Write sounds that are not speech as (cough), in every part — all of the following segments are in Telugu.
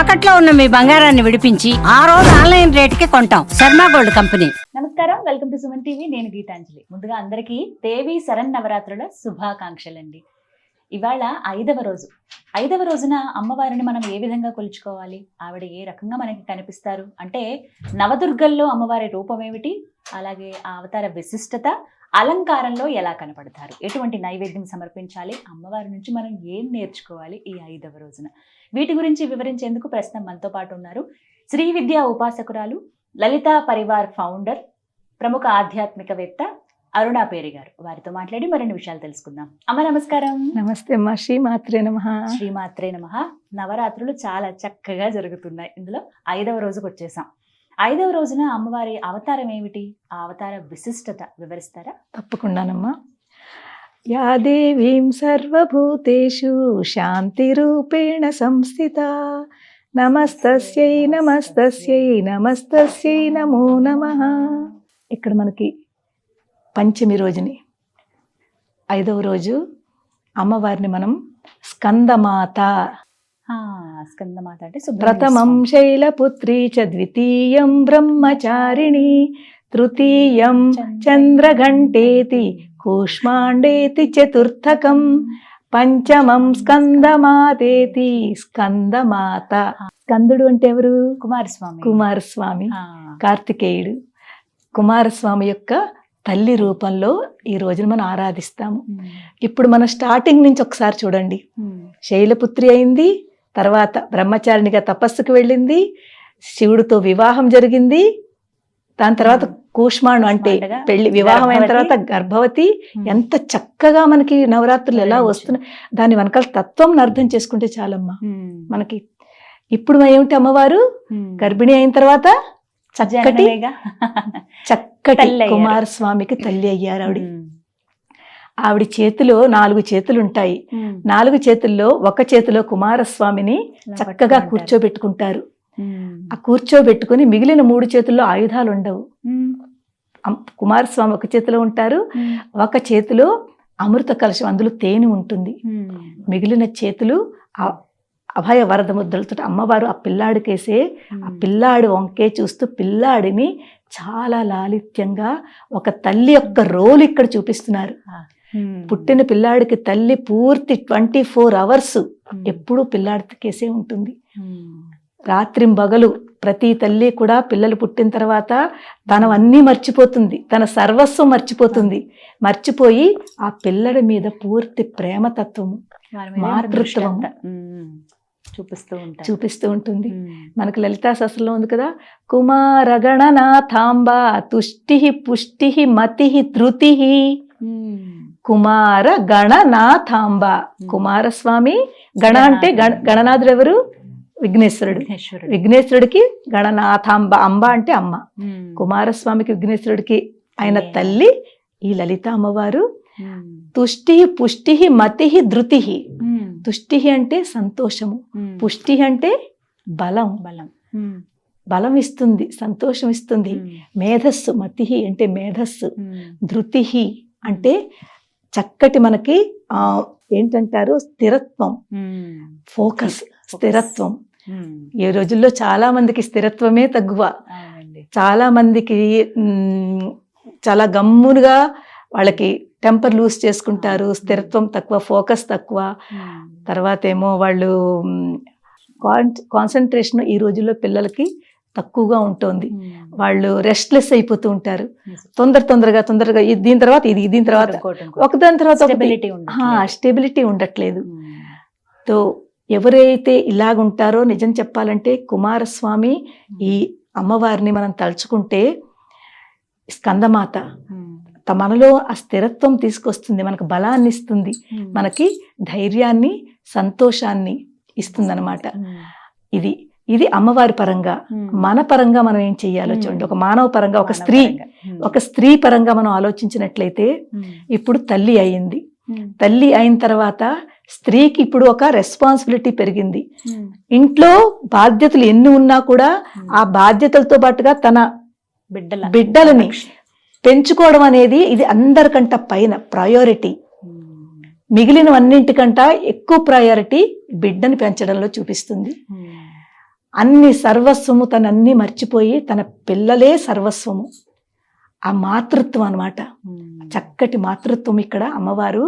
తాకట్లో ఉన్న మీ బంగారాన్ని విడిపించి ఆ రోజు ఆన్లైన్ రేటుకి కొంటాం. Sharma gold company. నమస్కారం. Welcome to Suman TV. నేను గీతాంజలి. ముందుగా అందరికీ దేవి శరణ్ నవరాత్రుల శుభాకాంక్షలండి. ఇవాళ ఐదవ రోజు. ఐదవ రోజున అమ్మవారిని మనం ఏ విధంగా కొలుచుకోవాలి? ఆవిడ ఏ రకంగా మనకి కనిపిస్తారు? అంటే నవదుర్గల్లో అమ్మవారి రూపం ఏమిటి? అలాగే ఆ అవతార విశిష్టత అలంకారంలో ఎలా కనపడతారు? ఎటువంటి నైవేద్యం సమర్పించాలి? అమ్మవారి నుంచి మనం ఏం నేర్చుకోవాలి ఈ ఐదవ రోజున? వీటి గురించి వివరించేందుకు ప్రస్తుతం మనతో పాటు ఉన్నారు శ్రీ విద్యా ఉపాసకురాలు లలితా పరివార్ ఫౌండర్ ప్రముఖ ఆధ్యాత్మికవేత్త అరుణా పేరి గారు వారితో మాట్లాడి మరిన్ని విషయాలు తెలుసుకుందాం. అమ్మ నమస్కారం. నమస్తే అమ్మా. శ్రీమాత్రే నమ. శ్రీమాత్రే నమ. నవరాత్రులు చాలా చక్కగా జరుగుతున్నాయి. ఇందులో ఐదవ రోజుకు వచ్చేసాం. ఐదవ రోజున అమ్మవారి అవతారం ఏమిటి? ఆ అవతార విశిష్టత వివరిస్తారా? తప్పకుండానమ్మా. యా దేవీం సర్వభూతేషు శాంతిరూపేణ సంస్థిత. నమస్తస్యై నమస్తస్యై నమస్తస్యై నమో నమ. ఇక్కడ మనకి పంచమి రోజుని. ఐదవ రోజు అమ్మవారిని మనం స్కందమాత. స్కందమాత అంటే ప్రథమం. శైలపుత్రీ చ ద్వితీయం బ్రహ్మచారిణి. తృతీయం చంద్రఘంటేతి. కూష్మాండేతి చతుర్థకం. పంచమం స్కందమాతేతి స్కందమాత. స్కందుడు అంటే ఎవరు? కుమారస్వామి. కుమారస్వామి. ఆ, కార్తికేయుడు. కుమారస్వామి యొక్క తల్లి రూపంలో ఈ రోజున మనం ఆరాధిస్తాము. ఇప్పుడు మన స్టార్టింగ్ నుంచి ఒకసారి చూడండి. శైలపుత్రి అయింది తర్వాత బ్రహ్మచారిణిగా తపస్సుకు వెళ్ళింది శివుడితో వివాహం జరిగింది దాని తర్వాత కూష్మాండు అంటే పెళ్ళి వివాహం అయిన. తర్వాత గర్భవతి. ఎంత చక్కగా మనకి నవరాత్రులు ఎలా. వస్తున్నాయి. దాని వెనకాల తత్వం అర్థం చేసుకుంటే చాలమ్మా. మనకి ఇప్పుడు ఏమిటి అమ్మవారు. గర్భిణి అయిన తర్వాత చక్కటి. చక్కటి. కుమారస్వామికి తల్లి అయ్యారు ఆవిడ ఆవిడ చేతిలో నాలుగు చేతులు ఉంటాయి. నాలుగు చేతుల్లో ఒక చేతిలో కుమారస్వామిని చక్కగా. కూర్చోబెట్టుకుంటారు ఆ కూర్చోబెట్టుకుని మిగిలిన మూడు చేతుల్లో ఆయుధాలు ఉండవు కుమారస్వామి ఒక చేతిలో ఉంటారు ఒక చేతిలో అమృత కలశం అందులో తేనె ఉంటుంది. మిగిలిన చేతులు ఆ అభయ వరద ముద్రలతో అమ్మవారు ఆ పిల్లాడికేసే ఆ పిల్లాడి వంకే చూస్తూ పిల్లాడిని చాలా లాలిత్యంగా ఒక తల్లి యొక్క రోల్ ఇక్కడ చూపిస్తున్నారు. పుట్టిన పిల్లాడికి తల్లి పూర్తి ట్వంటీ ఫోర్ అవర్స్. ఎప్పుడూ పిల్లాడికేసే ఉంటుంది. రాత్రింబగలు ప్రతి తల్లి కూడా పిల్లలు పుట్టిన తర్వాత తనవన్నీ మర్చిపోతుంది తన సర్వస్వం మర్చిపోతుంది మర్చిపోయి ఆ పిల్లడి మీద పూర్తి ప్రేమతత్వము మాతృత్వం. చూపిస్తూ ఉంటారు చూపిస్తూ ఉంటుంది. మనకు లలితా శాస్త్రంలో ఉంది కదా కుమారగణనాథాంబ తుష్టి పుష్టి మతి ధృతి. కుమార గణనాథాంబ కుమారస్వామి గణ అంటే గణ గణనాథుడు ఎవరు విఘ్నేశ్వరుడు విఘ్నేశ్వరుడు. విఘ్నేశ్వరుడికి గణనాథాంబ అంబ అంటే అమ్మ. కుమారస్వామికి విఘ్నేశ్వరుడికి ఆయన. తల్లి ఈ లలిత అమ్మవారు ఉమ్. తుష్టి పుష్టి మతి ధృతి. తుష్టి అంటే సంతోషము. పుష్టి అంటే బలం బలం. బలం ఇస్తుంది సంతోషం ఇస్తుంది. మేధస్సు మతి అంటే మేధస్సు. ధృతి అంటే చక్కటి మనకి ఆ ఏంటంటారు స్థిరత్వం. ఫోకస్ స్థిరత్వం. ఈ రోజుల్లో చాలా మందికి స్థిరత్వమే తగ్గువ చాలా మందికి చాలా గమ్మునుగా వాళ్ళకి టెంపర్ లూజ్ చేసుకుంటారు స్థిరత్వం తక్కువ ఫోకస్ తక్కువ. తర్వాత ఏమో వాళ్ళు కాన్సన్ట్రేషన్ ఈ రోజుల్లో పిల్లలకి తక్కువగా ఉంటుంది. వాళ్ళు రెస్ట్లెస్ అయిపోతూ ఉంటారు. తొందర తొందరగా తొందరగా దీని తర్వాత ఇది దీని తర్వాత. ఒకదాని తర్వాత. స్టెబిలిటీ ఉండట్లేదు. తో ఎవరైతే ఇలాగుంటారో నిజం చెప్పాలంటే కుమారస్వామి ఈ అమ్మవారిని మనం తలుచుకుంటే స్కందమాత మనలో ఆ స్థిరత్వం తీసుకొస్తుంది మనకు బలాన్ని ఇస్తుంది ఉమ్. మనకి ధైర్యాన్ని సంతోషాన్ని ఇస్తుందన్నమాట ఉమ్. ఇది ఇది అమ్మవారి పరంగా ఉమ్. మన పరంగా మనం ఏం చెయ్యాలో Hmm. చూడండి ఒక మానవ పరంగా ఒక స్త్రీ. ఒక స్త్రీ పరంగా మనం ఆలోచించినట్లయితే. ఇప్పుడు తల్లి అయింది. తల్లి అయిన తర్వాత స్త్రీకి ఇప్పుడు ఒక రెస్పాన్సిబిలిటీ పెరిగింది. ఇంట్లో బాధ్యతలు ఎన్ని ఉన్నా కూడా ఆ బాధ్యతలతో పాటుగా తన బిడ్డల బిడ్డలని. పెంచుకోవడం అనేది ఇది అందరికంట పైన ప్రయారిటీ మిగిలినవన్నింటికంట ఎక్కువ ప్రయారిటీ బిడ్డను పెంచడంలో చూపిస్తుంది. అన్ని సర్వస్వము తనన్నీ మర్చిపోయి తన పిల్లలే సర్వస్వము. ఆ మాతృత్వం అనమాట చక్కటి మాతృత్వం ఇక్కడ అమ్మవారు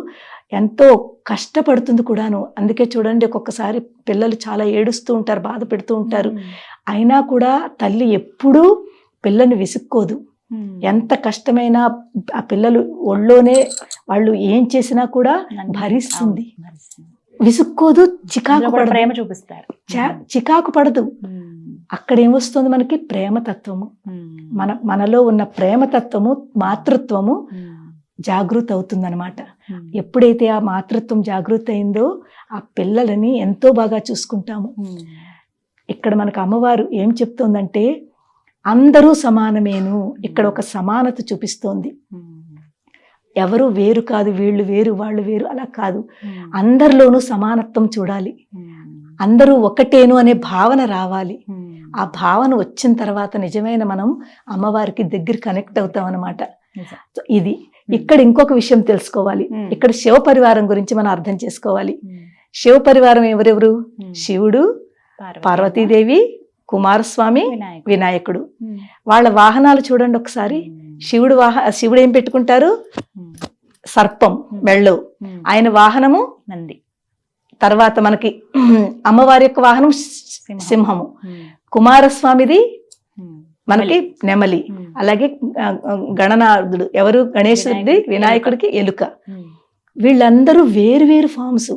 ఎంతో కష్టపడుతుంది కూడాను. అందుకే చూడండి ఒక్కొక్కసారి పిల్లలు చాలా ఏడుస్తూ ఉంటారు బాధ పెడుతూ ఉంటారు. అయినా కూడా తల్లి ఎప్పుడూ పిల్లని విసుక్కోదు. ఎంత కష్టమైనా ఆ పిల్లలు ఒళ్ళోనే వాళ్ళు ఏం చేసినా కూడా భరిస్తుంది. విసుక్కోదు చికాకు ప్రేమ చూపిస్తారు. చికాకు పడదు. అక్కడ ఏమొస్తుంది మనకి? ప్రేమతత్వము మన మనలో ఉన్న ప్రేమతత్వము మాతృత్వము జాగృతి అవుతుందన్నమాట. ఎప్పుడైతే ఆ మాతృత్వం జాగృతి అయిందో ఆ పిల్లలని ఎంతో బాగా చూసుకుంటాము. ఇక్కడ మనకు అమ్మవారు ఏం చెప్తోందంటే అందరూ సమానమేను. ఇక్కడ ఒక సమానత చూపిస్తోంది. ఎవరు వేరు కాదు వీళ్ళు వేరు వాళ్ళు వేరు అలా కాదు. అందరిలోనూ సమానత్వం చూడాలి. అందరూ ఒకటేను అనే భావన రావాలి. ఆ భావన వచ్చిన తర్వాత నిజమైన మనం అమ్మవారికి దగ్గర కనెక్ట్ అవుతాం అనమాట ఇది. ఇక్కడ ఇంకొక విషయం తెలుసుకోవాలి. ఇక్కడ శివ పరివారం గురించి మనం అర్థం చేసుకోవాలి. శివ పరివారం ఎవరెవరు? శివుడు పార్వతీదేవి కుమారస్వామి వినాయకుడు. వాళ్ళ వాహనాలు చూడండి ఒకసారి. శివుడు వాహ శివుడు ఏం పెట్టుకుంటారు? సర్పం మెళ్ళో. ఆయన వాహనము నంది. తర్వాత మనకి (clears throat) అమ్మవారి యొక్క వాహనం సింహము. కుమారస్వామిది మనకి నెమలి. అలాగే గణనాథుడు. ఎవరు? గణేశుడి వినాయకుడికి ఎలుక. వీళ్ళందరూ వేరు వేరు ఫామ్స్.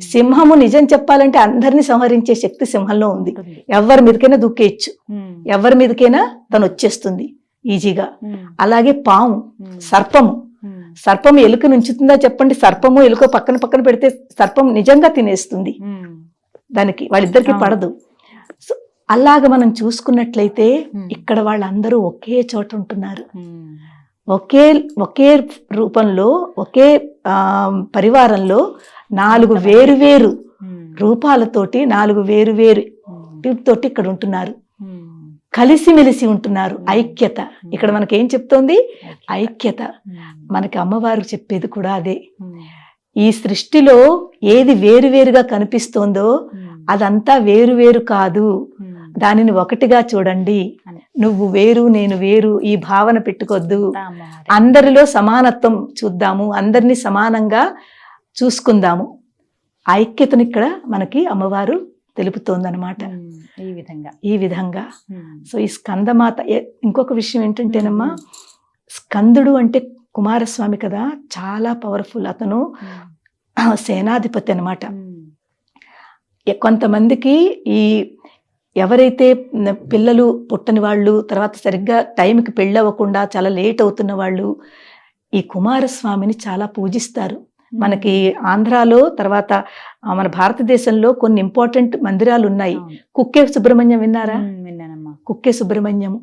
సింహము నిజం చెప్పాలంటే అందరిని సంహరించే శక్తి సింహంలో ఉంది. ఎవరి మీదకైనా దూకేయచ్చు ఎవరి మీదకైనా తను వచ్చేస్తుంది ఈజీగా. అలాగే పాము సర్పము. సర్పం ఎలుక నుంచుతుందా చెప్పండి. సర్పము ఎలుక పక్కన పక్కన పెడితే సర్పం నిజంగా తినేస్తుంది. దానికి వాళ్ళిద్దరికి. పడదు. సో అలాగ మనం చూసుకున్నట్లయితే ఇక్కడ వాళ్ళందరూ ఒకే చోట ఉంటున్నారు. ఒకే ఒకే రూపంలో ఒకే ఆ, పరివారంలో నాలుగు వేరు వేరు రూపాలతోటి నాలుగు వేరు వేరు తోటి ఇక్కడ ఉంటున్నారు. కలిసిమెలిసి ఉంటున్నారు. ఐక్యత. ఇక్కడ మనకి ఏం చెప్తోంది? ఐక్యత. మనకి అమ్మవారు చెప్పేది కూడా అదే. ఈ సృష్టిలో ఏది వేరువేరుగా కనిపిస్తోందో అదంతా వేరు వేరు కాదు దానిని ఒకటిగా చూడండి. నువ్వు వేరు నేను వేరు ఈ భావన పెట్టుకొద్దు. అందరిలో సమానత్వం చూద్దాము. అందరినీ సమానంగా చూసుకుందాము. ఐక్యతను ఇక్కడ మనకి అమ్మవారు తెలుపుతోందనమాట ఈ విధంగా. ఈ విధంగా. సో ఈ స్కందమాత ఇంకొక విషయం ఏంటంటేనమ్మా స్కందుడు అంటే కుమారస్వామి కదా చాలా పవర్ఫుల్ అతను సేనాధిపతి అన్నమాట. ఎ- కొంతమందికి ఈ ఎవరైతే పిల్లలు పుట్టని వాళ్ళు తర్వాత సరిగ్గా టైంకి పెళ్ళవ్వకుండా చాలా లేట్ అవుతున్న వాళ్ళు ఈ కుమారస్వామిని చాలా పూజిస్తారు. మనకి ఆంధ్రాలో తర్వాత మన భారతదేశంలో కొన్ని ఇంపార్టెంట్ మందిరాలు ఉన్నాయి. కుక్కే సుబ్రహ్మణ్యం విన్నారా? విన్నానమ్మా. కుక్కే సుబ్రహ్మణ్యం.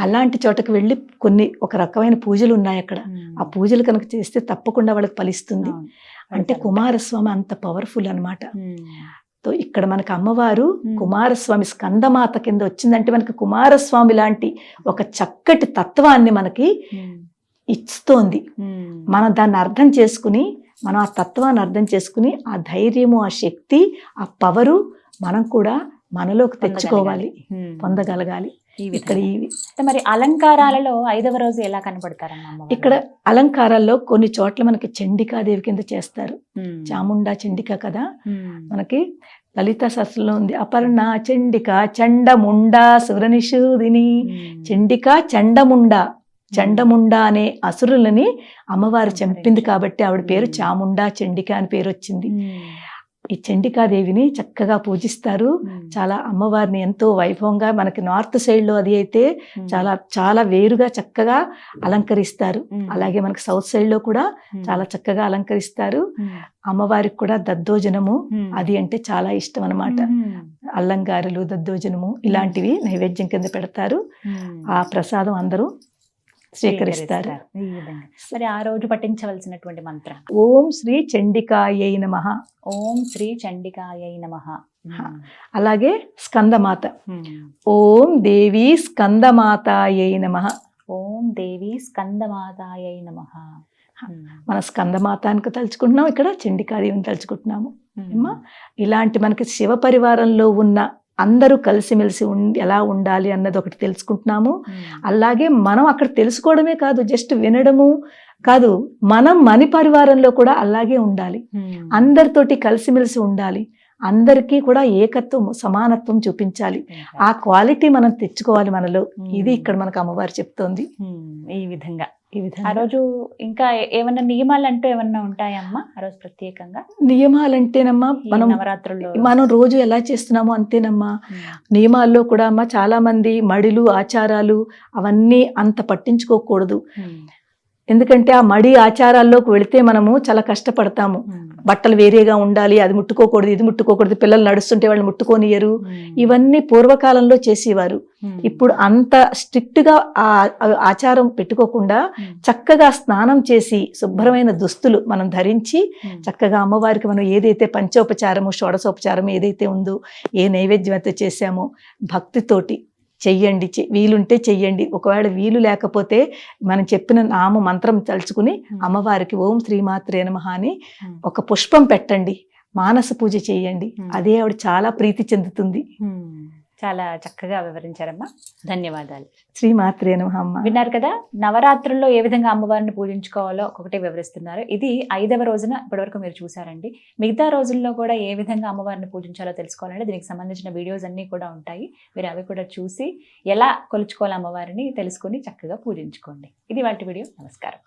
అలాంటి చోటకి వెళ్ళి కొన్ని ఒక రకమైన పూజలు ఉన్నాయి అక్కడ. ఆ పూజలు కనుక చేస్తే తప్పకుండా వాళ్ళకి ఫలిస్తుంది. అంటే కుమారస్వామి అంత పవర్ఫుల్ అన్నమాట. తో ఇక్కడ మనకు అమ్మవారు. కుమారస్వామి స్కందమాత కింద వచ్చిందంటే మనకి కుమారస్వామి లాంటి ఒక చక్కటి తత్వాన్ని మనకి ఇస్తోంది. మనం దాన్ని అర్థం చేసుకుని మనం ఆ తత్వాన్ని అర్థం చేసుకుని ఆ ధైర్యము ఆ శక్తి ఆ పవరు మనం కూడా మనలోకి తెచ్చుకోవాలి పొందగలగాలి. ఇక్కడ ఈ మరి అలంకారాలలో ఐదవ రోజు ఎలా అమ్మవారు? ఇక్కడ అలంకారాల్లో కొన్ని చోట్ల మనకి చండికాదేవి కింద చేస్తారు. చాముండా చండిక కదా. మనకి లలిత శాస్త్రంలో ఉంది. అపర్ణ చండిక చండముండా సురనిషూదిని. చండిక చండముండ. చండముండ అనే అసురులని అమ్మవారు చంపింది కాబట్టి ఆవిడ పేరు చాముండా చండిక అని పేరు వచ్చింది. ఈ చండికాదేవిని చక్కగా పూజిస్తారు. చాలా అమ్మవారిని ఎంతో వైభవంగా మనకి నార్త్ సైడ్లో అది అయితే. చాలా చాలా వేరుగా చక్కగా అలంకరిస్తారు. అలాగే మనకి సౌత్ సైడ్లో కూడా. చాలా చక్కగా అలంకరిస్తారు. అమ్మవారికి కూడా దద్దోజనము. అది అంటే చాలా ఇష్టం అన్నమాట ఉమ్. అల్లంగారులు దద్దోజనము ఇలాంటివి నైవేద్యం కింద పెడతారు. ఆ ప్రసాదం అందరూ స్వీకరిస్తారు. మరి ఆ రోజు పఠించవలసినటువంటి మంత్రం? ఓం శ్రీ చండికాయై నమ. ఓం శ్రీ చండికాయ నమ. అలాగే స్కందమాత. ఓం దేవి స్కందమాతాయై నమ. ఓం దేవి స్కందమాతాయ నమ. మన స్కందమాతానికి తలుచుకుంటున్నాం ఇక్కడ చండికాదేవిని తలుచుకుంటున్నాము. ఇలాంటి మనకి శివ పరివారంలో ఉన్న అందరూ కలిసిమెలిసి ఉం- ఎలా ఉండాలి అన్నది ఒకటి తెలుసుకుంటున్నాము. అలాగే మనం అక్కడ తెలుసుకోవడమే కాదు జస్ట్ వినడము కాదు మనం మని పరివారంలో కూడా అలాగే ఉండాలి. అందరితోటి కలిసిమెలిసి ఉండాలి. అందరికీ కూడా ఏకత్వం సమానత్వం చూపించాలి. ఆ క్వాలిటీ మనం తెచ్చుకోవాలి మనలో. ఇది ఇక్కడ మనకు అమ్మవారు చెప్తోంది. ఈ విధంగా. ఆ రోజు ఇంకా ఏ- ఏమన్నా నియమాలు అంటూ ఏమన్నా ఉంటాయమ్మా ఆ రోజు ప్రత్యేకంగా? నియమాలంటేనమ్మా ఈ మనం నవరాత్రుల్లో మనం రోజు ఎలా చేస్తున్నామో అంతేనమ్మా. నియమాల్లో కూడా అమ్మ చాలా మంది మడిలు ఆచారాలు అవన్నీ అంత పట్టించుకోకూడదు. ఎందుకంటే ఆ మడి ఆచారాల్లోకి వెళితే మనము చాలా కష్టపడతాము. బట్టలు వేరేగా ఉండాలి అది ముట్టుకోకూడదు ఇది ముట్టుకోకూడదు పిల్లలు నడుస్తుంటే వాళ్ళు ముట్టుకోనియరు. ఇవన్నీ పూర్వకాలంలో చేసేవారు. ఇప్పుడు అంత స్ట్రిక్ట్గా ఆ ఆ ఆచారం పెట్టుకోకుండా చక్కగా స్నానం చేసి శుభ్రమైన దుస్తులు మనం ధరించి చక్కగా అమ్మవారికి మనం ఏదైతే పంచోపచారము షోడశోపచారం ఏదైతే ఉందో ఏ నైవేద్యం అయితే చేశామో భక్తితోటి చెయ్యండి వీలుంటే చెయ్యండి. ఒకవేళ వీలు లేకపోతే మనం చెప్పిన నామ మంత్రం తలుచుకుని అమ్మవారికి ఓం శ్రీమాత్రే నమః అని ఒక పుష్పం పెట్టండి. మానస పూజ చేయండి. అదే ఆవిడ చాలా ప్రీతి చెందుతుంది. చాలా చక్కగా వివరించారమ్మా. ధన్యవాదాలు. శ్రీమాత్రే నమః అమ్మ. విన్నారు కదా నవరాత్రుల్లో ఏ విధంగా అమ్మవారిని పూజించుకోవాలో ఒక్కొక్కటి వివరిస్తున్నారు. ఇది ఐదవ రోజున ఇప్పటివరకు మీరు చూసారండి మిగతా రోజుల్లో కూడా ఏ విధంగా అమ్మవారిని పూజించాలో తెలుసుకోవాలంటే దీనికి సంబంధించిన వీడియోస్ అన్నీ కూడా ఉంటాయి. మీరు అవి కూడా చూసి ఎలా కొలుచుకోవాలి అమ్మవారిని తెలుసుకొని చక్కగా పూజించుకోండి. ఇది వాటి వీడియో. నమస్కారం.